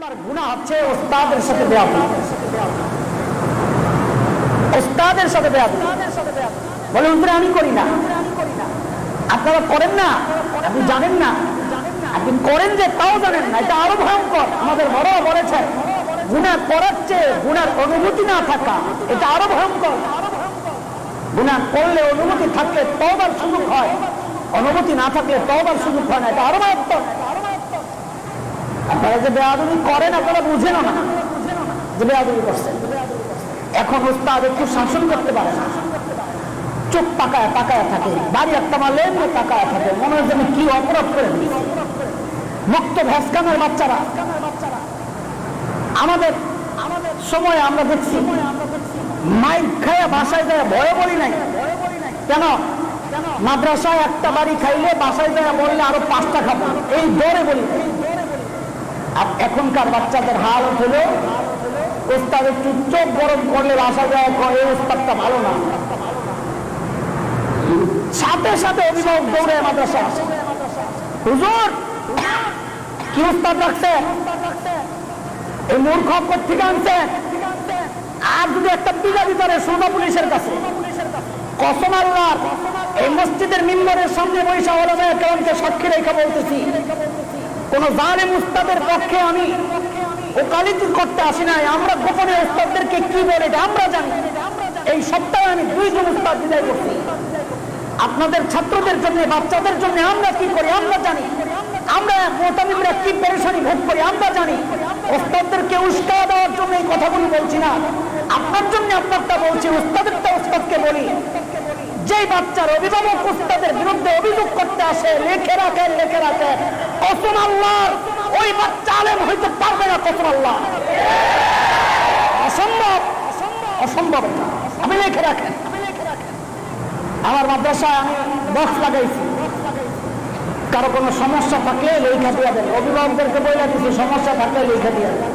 নম্বর গুণা হচ্ছে ওস্তাদের সাথে ওস্তাদের সাথে বলে আমি করি না। আপনারা করেন না? আপনি জানেন না? করেন যে, তাও জানেন না। এটা আরও ভয়ঙ্কর। আমাদের বড় গুণা করার চেয়ে গুণার অনুভূতি না থাকা। এটা আরও ভয়ঙ্কর। গুণা করলে অনুমতি থাকলে তবার সুযোগ হয়। অনুমতি না থাকলে তবার সুযোগ হয় না। এটা আরও মারাত্মক যে করেন আপনারা না। যে করছেন এখন একটু শাসন করতে পারে না। চোখ পাকায় পাকায় থাকে। বাড়ি একটা পাকায় থাকে। মনে হয় যেন কি অপরাধ করে মুক্ত ভ্যাসকানের বাচ্চারা। আমাদের আমাদের সময় আমরা দেখছি, মাইক খায়া বাসায় যায় ভয়ে বলি নাই। কেন? মাদ্রাসায় একটা বাড়ি খাইলে বাসায় যায় বললে আরও পাঁচটা খাব। এই দরে বলি। আর এখনকার বাচ্চাদের হাল হলো ওস্তাদ একটু চোখ গরম করলে বাসা যায় এই ওস্তাদটা ভালো না সাথে সাথে অভিভাবক দৌড়ে মাদ্রাসা হুজুর কি উস্তাদ রাখছে এই মূর্খ থেকে আনছে আর যদি একটা বিঘা ভিতরে সোনা পুলিশের কাছে কসম আল্লাহ এই মসজিদের মিম্বরের সামনে বৈশা ওলামায় কেমনকে সাক্ষী রেখা বলতেছি কোন জালেম উস্তাদের পক্ষে আমি ওকালিতি করতে আসি নাই। আমরা গোপনে উস্তাদদেরকে কি বলে আমরা জানি। এই সপ্তাহে আমি দুইজন উস্তাদ বিদায় করছি। আপনাদের ছাত্রদের জন্য, বাচ্চাদের জন্য আমরা কি করি আমরা জানি। আমরা মোতামিমরা কি পেরেশানি ভোগ করি আমরা জানি। ওস্তাদদেরকে উস্কা দেওয়ার জন্য এই কথাগুলি বলছি না। আপনার জন্য আপনারটা বলছি, উস্তাদেরটা উস্তাদকে বলি। যে বাচ্চার অভিভাবক উস্তাদের বিরুদ্ধে অভিযোগ করতে আসে, লেখে রাখে লেখে রাখে কসম আল্লাহর, ওই বাচ্চা আলেম হইতে পারবে না কসম আল্লাহ অসম্ভব অসম্ভব লেখে রাখেন। আমার মাদ্রাসায় আমি বক্স লাগাইছি। কারও কোনো সমস্যা থাকলে লেখা দিয়ে দেন। অভিভাবকদেরকে বলে দিচ্ছি সমস্যা থাকলে লেখা দিয়ে দেন।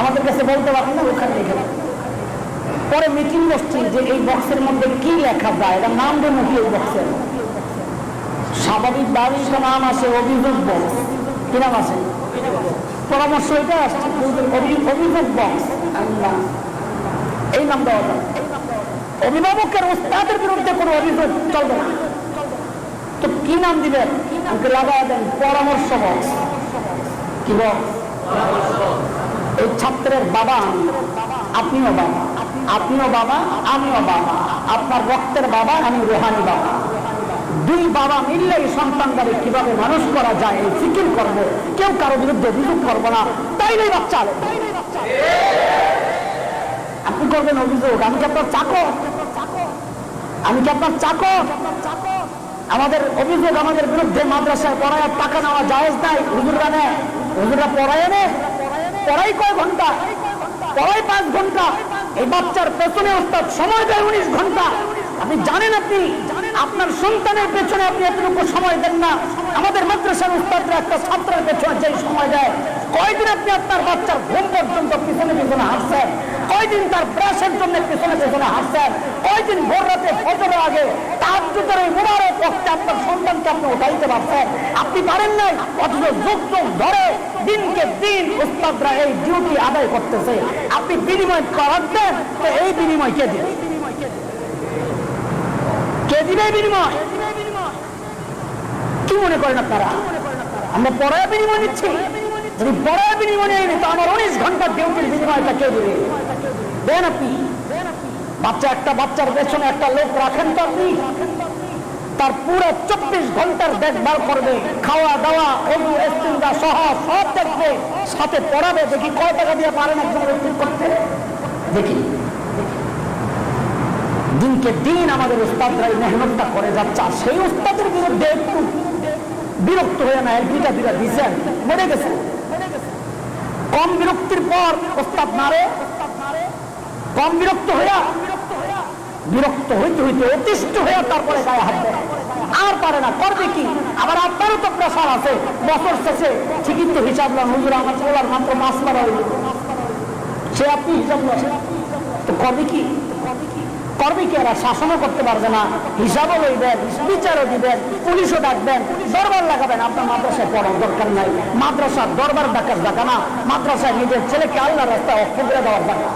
আমাদের কাছে বলতে পারেন না, ওখানে লিখে দেন। পরে মিটিং বসছি যে এই বক্সের মধ্যে কি লেখা যায় এটা নাম দেবো কি এই বক্সের স্বাভাবিক ভাবেই তো নাম আছে, অভিযোগ বক্স কি নাম আছে? পরামর্শ এটা আসছে কিন্তু অভিযোগ বক্স এই নাম দেওয়া যায় অভিভাবকের ওস্তাদের বিরুদ্ধে কোনো অভিযোগ চলবে না। তো কি নাম দিবেন আমাকে লাগাই দেন, পরামর্শ বক্স কি বক্স এই ছাত্রের বাবা আপনিও বাবা। আপনিও বাবা, আমিও বাবা। আপনার রক্তের বাবা, আমি রোহানি বাবা। দুই বাবা মিললে এই সন্তানদারে কীভাবে মানুষ করা যায়, এই ফিকির করব কেউ কারও বিরুদ্ধে অভিযোগ করব না। তাই নেই বাচ্চা। আপনি করবেন অভিযোগ। আমি কি আপনার চাকর? আমি কি আপনার চাকর? আমাদের অভিযোগ আমাদের বিরুদ্ধে মাদ্রাসায় পড়ায় টাকা নেওয়া জায়েজ নাই। হুজুররা নেয় হুজুররা পড়ায় নে পড়াই কয় ঘণ্টা? পড়াই পাঁচ ঘণ্টা? এই বাচ্চার পেছনে ওস্তাদ সময় দেয় উনিশ ঘণ্টা। আপনি জানেন আপনি? আপনার সন্তানের পেছনে আপনি এতটুকু সময় দেন না। আমাদের মাদ্রাসার উস্তাদরা একটা ছাত্রের পেছনে যে সময় দেয়। কয়দিন আপনি আপনার বাচ্চার ঘুম পর্যন্ত পিছনে পিছনে হাসছেন কয়দিন তার ব্রাশের জন্য পিছনে পিছনে হাসছেন কয়দিন ভোর রাতে ফজরের আগে তার জুতোর এই মুবারক পক্ষে আপনার সন্তানকে আপনি উঠাইতে পারছেন? আপনি পারেন নাই, অথচ যুগ যুগ ধরে দিনকে দিন উস্তাদরা এই ডিউটি আদায় করতেছে। আপনি বিনিময় রাখবেন তো এই বিনিময় কে দিবে? বিনিময়। কি মনে করেন আপনারা? আমরা পড়ায় বিনিময় নিচ্ছি। যদি পড়ায় বিনিময় আমার উনিশ ঘণ্টার ডিউটির বিনিময়টা কে দেন আপনি। বাচ্চা একটা বাচ্চার পেছনে একটা লোক রাখেন তো আপনি। তার পুরো চব্বিশ ঘণ্টার দেখভাল করবে, খাওয়া দাওয়া অজু এস্তিন্দা সহ সব দেখবে, সাথে পড়াবে। দেখি কয় টাকা দিয়ে পারেন একজন করতে? দেখি। দিনকে দিন আমাদের উস্তাদরা এই মেহনতটা করে যাচ্ছে, আর সেই উস্তাদের বিরুদ্ধে একটু বিরক্ত হয়ে না দুইটা দুইটা দিছেন মরে গেছে। কম বিরক্তির পর উস্তাদ মারে। কম বিরক্ত হইয়া, বিরক্ত হইতে হইতে অতিষ্ঠ হইয়া তারপরে গায়ে হাত দেয়। আর পারে না, করবে কি? আবার আপনারও তো প্রেশার আছে। বছর শেষে ঠিকই তো হিসাব না হুজুর, আমার বলার মাত্র মাস মারা হইল সে আপনি হিসাব না করবি কি? এরা শাসনও করতে পারবে না। হিসাবও লইবেন, বিচারও দিবেন, পুলিশও ডাকবেন, দরবার লাগাবেন। আপনার মাদ্রাসায় পড়ার দরকার নাই। মাদ্রাসার দরবার ডাকার জায়গা না। মাদ্রাসায় নিজের ছেলেকে আল্লাহ রাস্তায় অক্ষ করে দেওয়ার জায়গা।